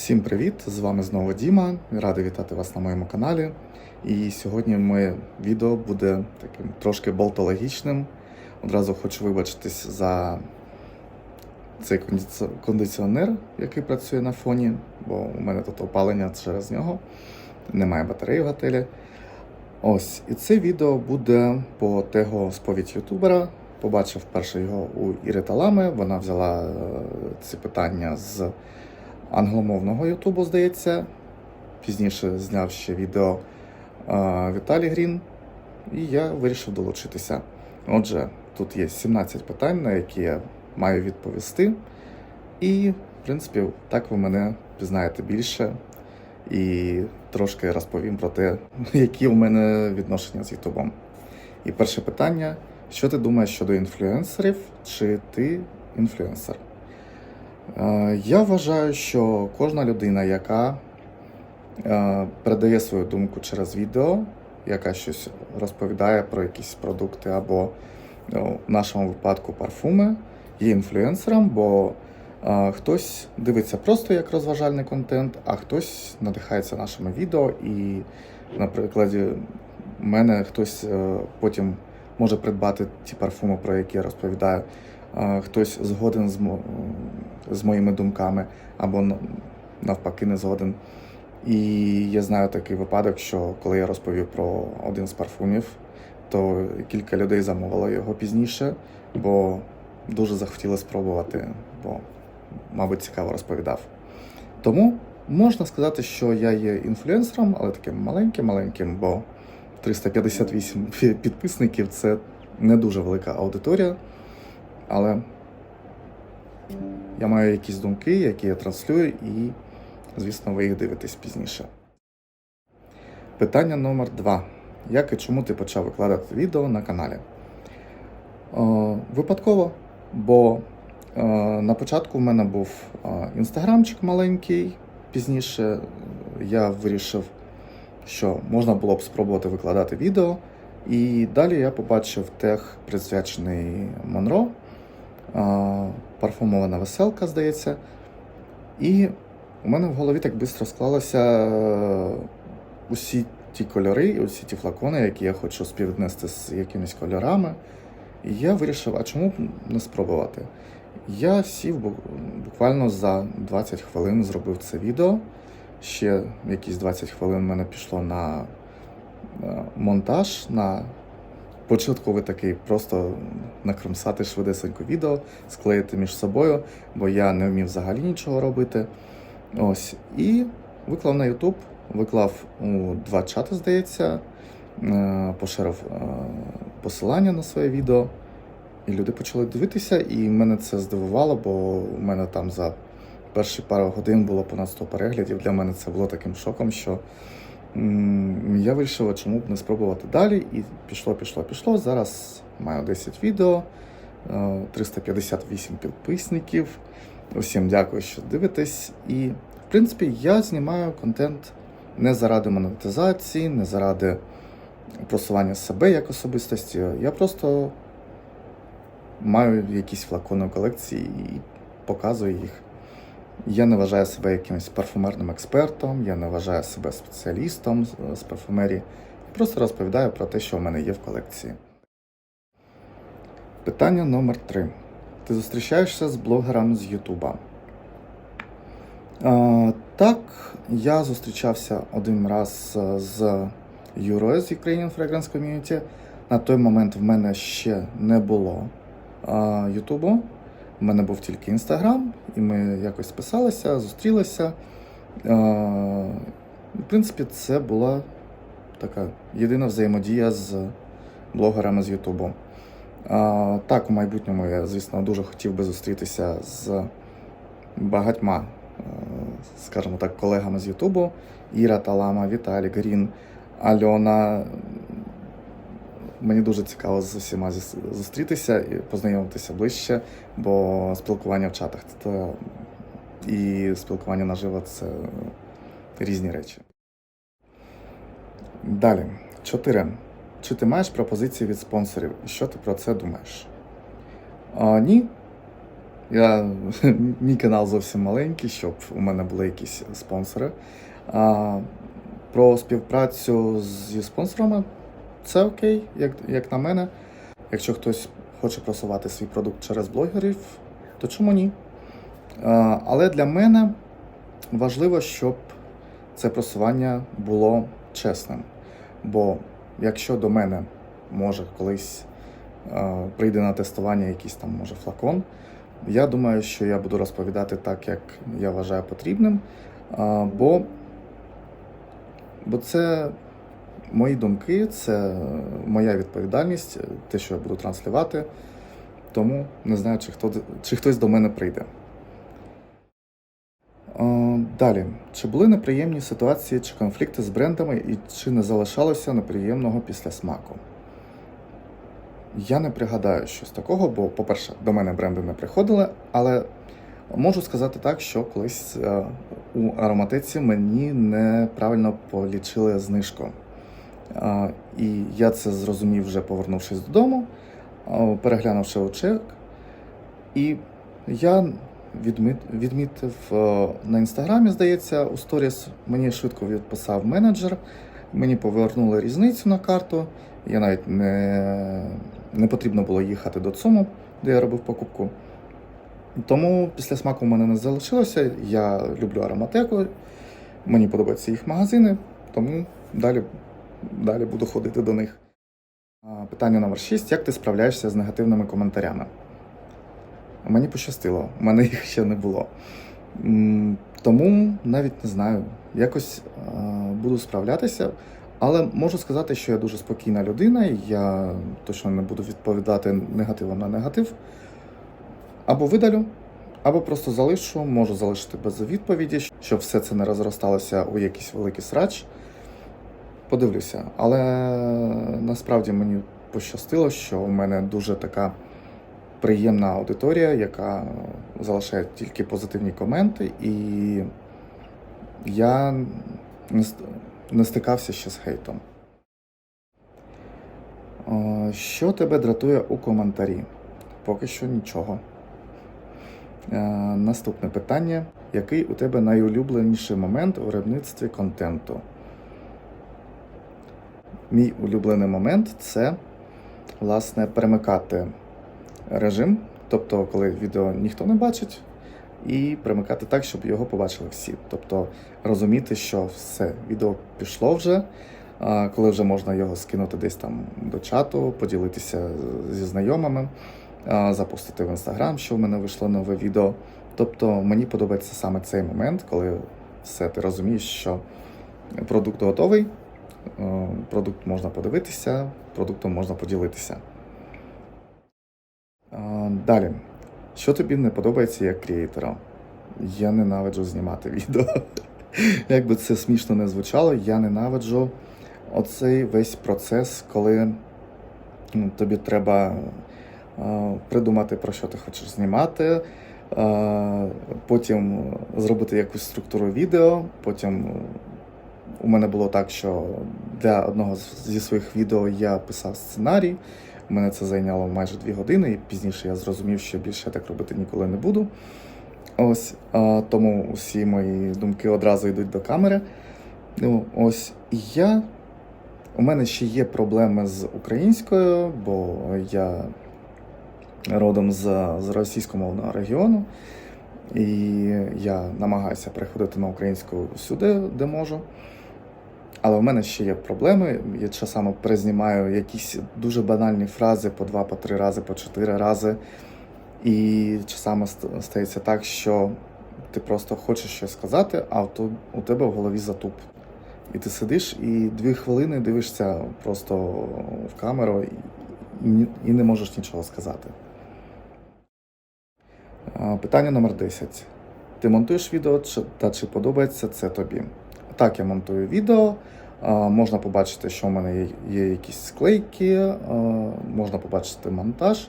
Всім привіт! З вами знову Діма. Радий вітати вас на моєму каналі. І сьогодні моє відео буде таким трошки болтологічним. Одразу хочу вибачитись за цей кондиціонер, який працює на фоні, бо у мене тут опалення через нього. Немає батареї в готелі. Ось, і це відео буде по тегу сповідь ютубера. Побачив перше його у Іри Талами. Вона взяла е, ці питання з англомовного Ютубу, здається. Пізніше зняв ще відео Віталій Грін, і я вирішив долучитися. Отже, тут є 17 питань, на які я маю відповісти. І, в принципі, так ви мене пізнаєте більше і трошки розповім про те, які у мене відношення з Ютубом. І перше питання: що ти думаєш щодо інфлюенсерів, чи ти інфлюенсер? Е, Я вважаю, що кожна людина, яка е, передає свою думку через відео, яка щось розповідає про якісь продукти або ну, в нашому випадку парфуми, є інфлюенсером, бо е, хтось дивиться просто як розважальний контент, а хтось надихається нашими відео, і, на прикладі мене хтось е, потім може придбати ті парфуми, про які я розповідаю. Е, Хтось згоден з, з моїми думками, або навпаки не згоден. І я знаю такий випадок, що коли я розповів про один з парфумів, то кілька людей замовило його пізніше, бо дуже захотіли спробувати, бо, мабуть, цікаво розповідав. Тому можна сказати, що я є інфлюенсером, але таким маленьким-маленьким, бо 358 підписників це не дуже велика аудиторія. Але я маю якісь думки, які я транслюю, і, звісно, ви їх дивитесь пізніше. Питання номер два. Як і чому ти почав викладати відео на каналі? Е, випадково, бо е, на початку в мене був е, інстаграмчик маленький. Пізніше я вирішив, що можна було б спробувати викладати відео. І далі я побачив тег, присвячений Монро, парфумована веселка, здається. І у мене в голові так швидко склалося е, усі ті кольори, усі ті флакони, які я хочу співвіднести з якимись кольорами. І я вирішив, а чому б не спробувати? Я сів буквально за 20 хвилин зробив це відео. Ще якісь 20 хвилин в мене пішло на е, монтаж, на початковий такий, просто накромсати швидесенько відео, склеїти між собою, бо я не вмів взагалі нічого робити. Ось. І виклав на YouTube, виклав у два чати, здається, е, поширив е, посилання на своє відео. І люди почали дивитися, і мене це здивувало, бо у мене там за перші пару годин було понад 100 переглядів. Для мене це було таким шоком, що я вирішив, а чому б не спробувати далі. І пішло, пішло, пішло. Зараз маю 10 відео, е, 358 підписників. Усім дякую, що дивитесь. І, в принципі, я знімаю контент не заради монетизації, не заради просування себе як особистості. Я просто маю якісь флакони колекції і показую їх. Я не вважаю себе якимось парфумерним експертом, я не вважаю себе спеціалістом з- парфумерії. Просто розповідаю про те, що в мене є в колекції. Питання номер три. Ти зустрічаєшся з блогерами з Ютуба? Так, я зустрічався один раз е, з Юрою з Ukrainian Fragrance Community. На той момент в мене ще не було е, Ютубу. У мене був тільки Інстаграм, і ми якось списалися, зустрілися. В принципі, це була така єдина взаємодія з блогерами з Ютубу. Так, у майбутньому я, звісно, дуже хотів би зустрітися з багатьма, е, скажімо так, колегами з Ютубу. Іра Талама, Віталій Грін, Альона. Мені дуже цікаво з усіма зустрітися і познайомитися ближче, бо спілкування в чатах це і спілкування наживо це різні речі. Далі. Чотири. Чи ти маєш пропозиції від спонсорів? Що ти про це думаєш? А, ні. Я, мій канал зовсім маленький, щоб у мене були якісь спонсори. А, про співпрацю зі спонсорами це окей, як, як на мене. Якщо хтось хоче просувати свій продукт через блогерів, то чому ні? Але для мене важливо, щоб це просування було чесним. Бо якщо до мене може колись прийде на тестування якийсь там може флакон, я думаю, що я буду розповідати так, як я вважаю потрібним. бо, бо це мої думки, це моя відповідальність, те, що я буду транслювати. Тому не знаю, чи, хто, чи хтось до мене прийде. Далі, чи були неприємні ситуації чи конфлікти з брендами, і чи не залишалося неприємного після смаку? Я не пригадаю щось такого, бо, по-перше, до мене бренди не приходили, але можу сказати так, що колись е, у ароматиці мені неправильно полічили знижку. І я це зрозумів вже повернувшись додому, переглянувши у чек. І я відмітив е, на інстаграмі, здається, у сторіс мені швидко відписав менеджер. Мені повернули різницю на карту. Я навіть не, не потрібно було їхати до ЦУМу, де я робив покупку. Тому після смаку в мене не залишилося. Я люблю ароматеку, мені подобаються їх магазини, тому далі, далі буду ходити до них. Питання номер 6. Як ти справляєшся з негативними коментарями? Мені пощастило, у мене їх ще не було. Тому навіть не знаю, якось буду справлятися. Але можу сказати, що я дуже спокійна людина, я точно не буду відповідати негативом на негатив. Або видалю, або просто залишу, можу залишити без відповіді, щоб все це не розросталося у якийсь великий срач. Подивлюся. Але насправді мені пощастило, що у мене дуже така приємна аудиторія, яка залишає тільки позитивні коменти, і я не, стикався ще з хейтом. Е, Що тебе дратує у коментарі? Поки що нічого. Е, Наступне питання. Який у тебе найулюбленіший момент у виробництві контенту? Мій улюблений момент це, власне, перемикати режим, тобто, коли відео ніхто не бачить, і перемикати так, щоб його побачили всі. Тобто розуміти, що все, відео пішло вже, коли вже можна його скинути десь там до чату, поділитися зі знайомими, запустити в інстаграм, що в мене вийшло нове відео. Тобто мені подобається саме цей момент, коли все ти розумієш, що продукт готовий, продукт можна подивитися, продуктом можна поділитися. Далі. Що тобі не подобається як крієйтера? Я ненавиджу знімати відео. Як би це смішно не звучало, я ненавиджу оцей весь процес, коли ну, тобі треба придумати, про що ти хочеш знімати, потім зробити якусь структуру відео, потім у мене було так, що для одного зі своїх відео я писав сценарій. У мене це зайняло майже дві години, і пізніше я зрозумів, що більше так робити ніколи не буду. Ось а, тому усі мої думки одразу йдуть до камери. Ну, ось я. У мене ще є проблеми з українською, бо я родом з, з російськомовного регіону, і я намагаюся переходити на українську всюди, де можу. Але в мене ще є проблеми. Я часами перезнімаю якісь дуже банальні фрази по два, по три рази, по чотири рази. І часами стається так, що ти просто хочеш щось сказати, а у тебе в голові затуп. І ти сидиш і дві хвилини дивишся просто в камеру і, не можеш нічого сказати. Питання номер 10. Ти монтуєш відео та чи подобається це тобі? Так, я монтую відео. Можна побачити, що в мене є, якісь склейки, можна побачити монтаж.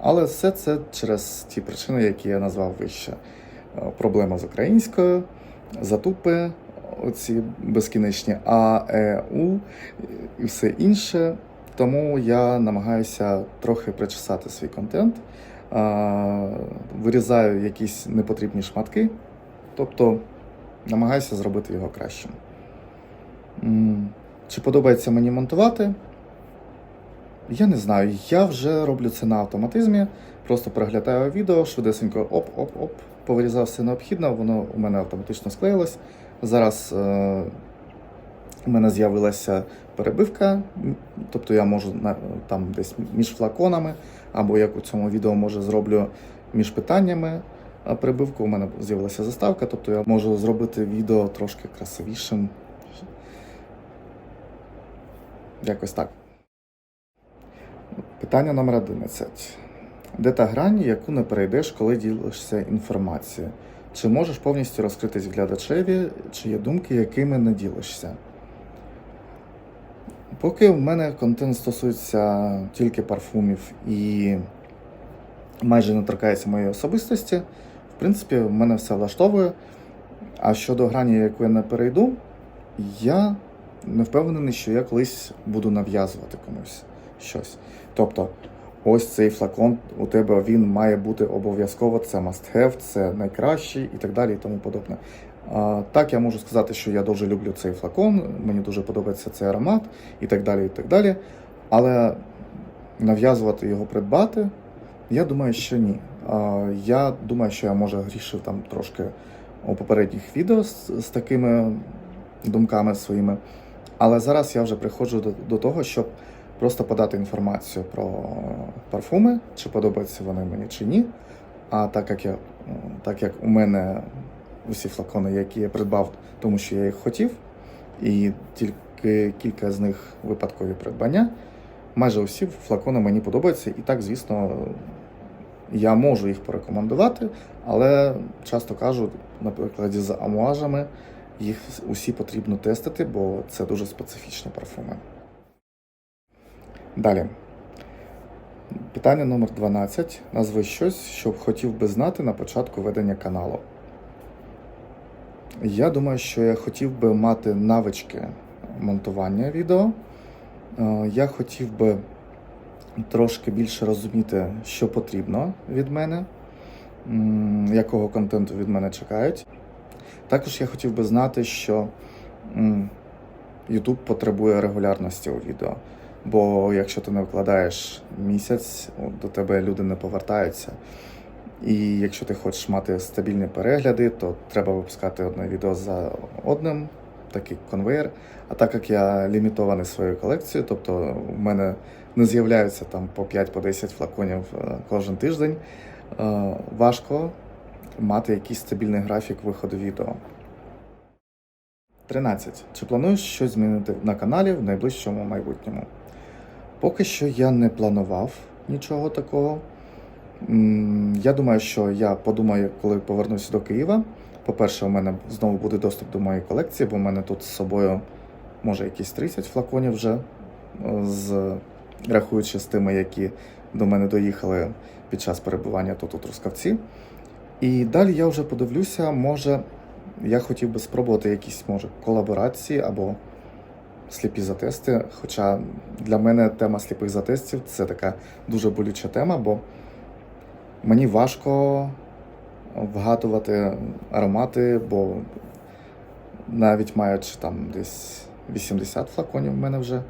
Але все це через ті причини, які я назвав вище. Проблема з українською, затупи, оці безкінечні А, Е, У і все інше. Тому я намагаюся трохи причесати свій контент, вирізаю якісь непотрібні шматки, тобто намагаюся зробити його кращим. Чи подобається мені монтувати? Я не знаю. Я вже роблю це на автоматизмі. Просто переглядаю відео, швидесенько оп-оп-оп, повирізав все необхідне, воно у мене автоматично склеїлось. Зараз е, у мене з'явилася перебивка, тобто я можу там десь між флаконами, або як у цьому відео може зроблю між питаннями а перебивку. У мене з'явилася заставка, тобто я можу зробити відео трошки красивішим. Якось так. Питання номер 11. Де та грань, яку не перейдеш, коли ділишся інформацією? Чи можеш повністю розкритись глядачеві, чи є думки, якими не ділишся? Поки в мене контент стосується тільки парфумів і майже не торкається моєї особистості, принципі, в мене все влаштовує. А щодо грані, яку я не перейду, я не впевнений, що я колись буду нав'язувати комусь щось. Тобто, ось цей флакон у тебе він має бути обов'язково, це must have, це найкращий і так далі, і тому подобне. А, так, я можу сказати, що я дуже люблю цей флакон, мені дуже подобається цей аромат і так далі. і так далі. Але нав'язувати його придбати, я думаю, що ні. Я думаю, що я може грішив там трошки у попередніх відео з, з такими думками своїми. Але зараз я вже приходжу до, до того, щоб просто подати інформацію про парфуми, чи подобаються вони мені чи ні. А так як я, так як у мене усі флакони, які я придбав, тому що я їх хотів, і тільки кілька з них випадкові придбання, майже усі флакони мені подобаються. І так, звісно, я можу їх порекомендувати, але часто кажу, наприклад, з амуажами, їх усі потрібно тестити, бо це дуже специфічні парфуми. Далі. Питання номер 12. Назви щось, що б хотів би знати на початку ведення каналу. Я думаю, що я хотів би мати навички монтування відео. Е, Я хотів би трошки більше розуміти, що потрібно від мене, якого контенту від мене чекають. Також я хотів би знати, що YouTube потребує регулярності у відео. Бо якщо ти не вкладаєш місяць, до тебе люди не повертаються. І якщо ти хочеш мати стабільні перегляди, то треба випускати одне відео за одним, такий конвейер. А так як я лімітований своєю колекцією, тобто в мене не з'являються там по 5-10 флаконів е, кожен тиждень, е, важко мати якийсь стабільний графік виходу відео. 13. Чи плануєш щось змінити на каналі в найближчому майбутньому? Поки що я не планував нічого такого. Я думаю, що я подумаю, коли повернуся до Києва. По-перше, у мене знову буде доступ до моєї колекції, бо в мене тут з собою може якісь 30 флаконів вже, е, з, рахуючи з тими, які до мене доїхали під час перебування тут у Трускавці. І далі я вже подивлюся, може, я хотів би спробувати якісь може колаборації або сліпі затести. Хоча для мене тема сліпих затестів це така дуже болюча тема, бо мені важко вгадувати аромати, бо навіть маючи там десь 80 флаконів в мене вже,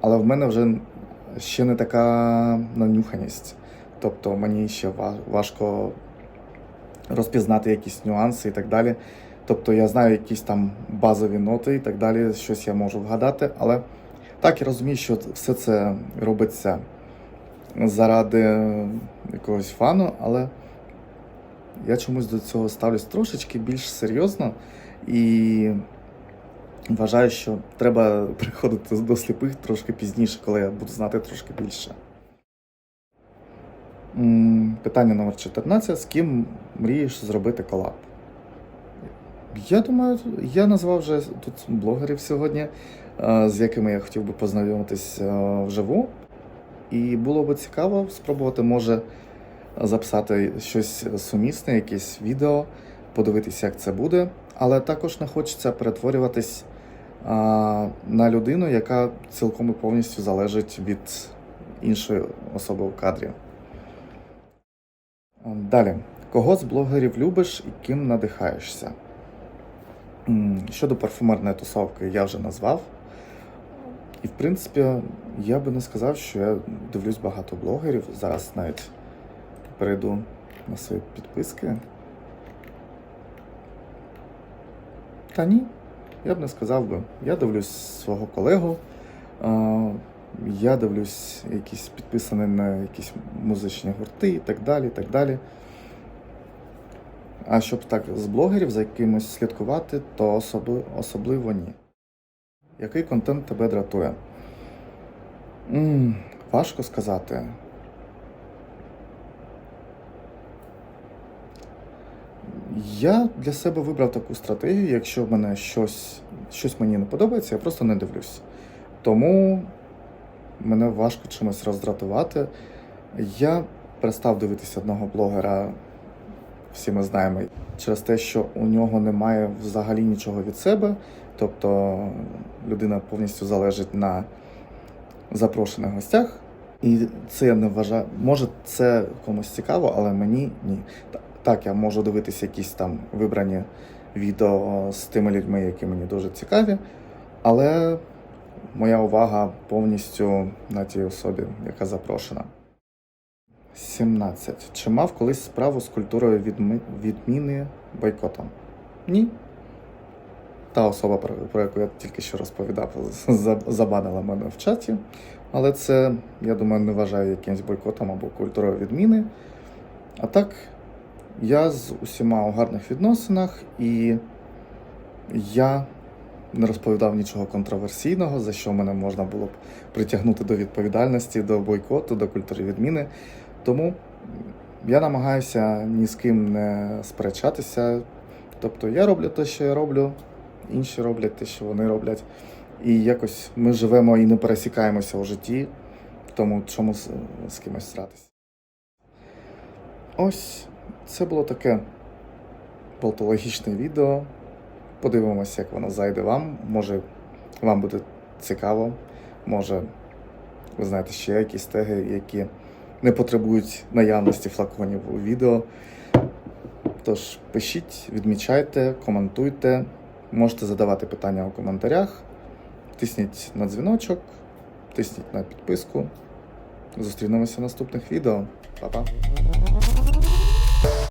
але в мене вже ще не така нанюханість. Тобто мені ще важко розпізнати якісь нюанси і так далі. Тобто я знаю якісь там базові ноти і так далі, щось я можу вгадати, але так я розумію, що все це робиться заради якогось фану, але я чомусь до цього ставлюсь трошечки більш серйозно і вважаю, що треба приходити до сліпих трошки пізніше, коли я буду знати трошки більше. Питання номер 14. З ким мрієш зробити колаб? Я думаю, я назвав вже тут блогерів сьогодні, е, з якими я хотів би познайомитись е, вживу. І було би цікаво спробувати, може, записати щось сумісне, якесь відео, подивитися, як це буде. Але також не хочеться перетворюватись на людину, яка цілком і повністю залежить від іншої особи в кадрі. Далі. Кого з блогерів любиш і ким надихаєшся? Щодо парфумерної тусовки я вже назвав. І, в принципі, я би не сказав, що я дивлюсь багато блогерів. Зараз навіть перейду на свої підписки. Та ні, я б не сказав би. Я дивлюсь свого колегу. Я дивлюсь якісь підписані на якісь музичні гурти і так далі. і так далі. А щоб так з блогерів за якимось слідкувати, то особи, особливо ні. Який контент тебе дратує? м важко сказати. Я для себе вибрав таку стратегію, якщо в мене щось, щось мені не подобається, я просто не дивлюсь. Тому мене важко чимось роздратувати. Я перестав дивитися одного блогера, всі ми знаємо, через те, що у нього немає взагалі нічого від себе. Тобто людина повністю залежить на запрошених гостях. І це я не вважаю. Може, це комусь цікаво, але мені ні. Та- Так, я можу дивитися якісь там вибрані відео з тими людьми, які мені дуже цікаві, але моя увага повністю на тій особі, яка запрошена. 17. Чи мав колись справу з культурою відми... відміни бойкотом? Ні. Та особа, про яку я тільки що розповідав, забанила мене в чаті. Але це, я думаю, не вважаю якимось бойкотом або культурою відміни. А так, я з усіма у гарних відносинах, і я не розповідав нічого контроверсійного, за що мене можна було б притягнути до відповідальності, до бойкоту, до культури відміни. Тому я намагаюся ні з ким не сперечатися. Тобто я роблю те, що я роблю, інші роблять те, що вони роблять. І якось ми живемо і не пересікаємося у житті, тому чому з, з кимось сратися. Ось це було таке болтологічне відео. Подивимося, як воно зайде вам. Може, вам буде цікаво. Може, ви знаєте ще якісь теги, які не потребують наявності флаконів у відео. Тож пишіть, відмічайте, коментуйте. Можете задавати питання у коментарях. Тисніть на дзвіночок, тисніть на підписку. Зустрінемося в наступних відео. Па-па!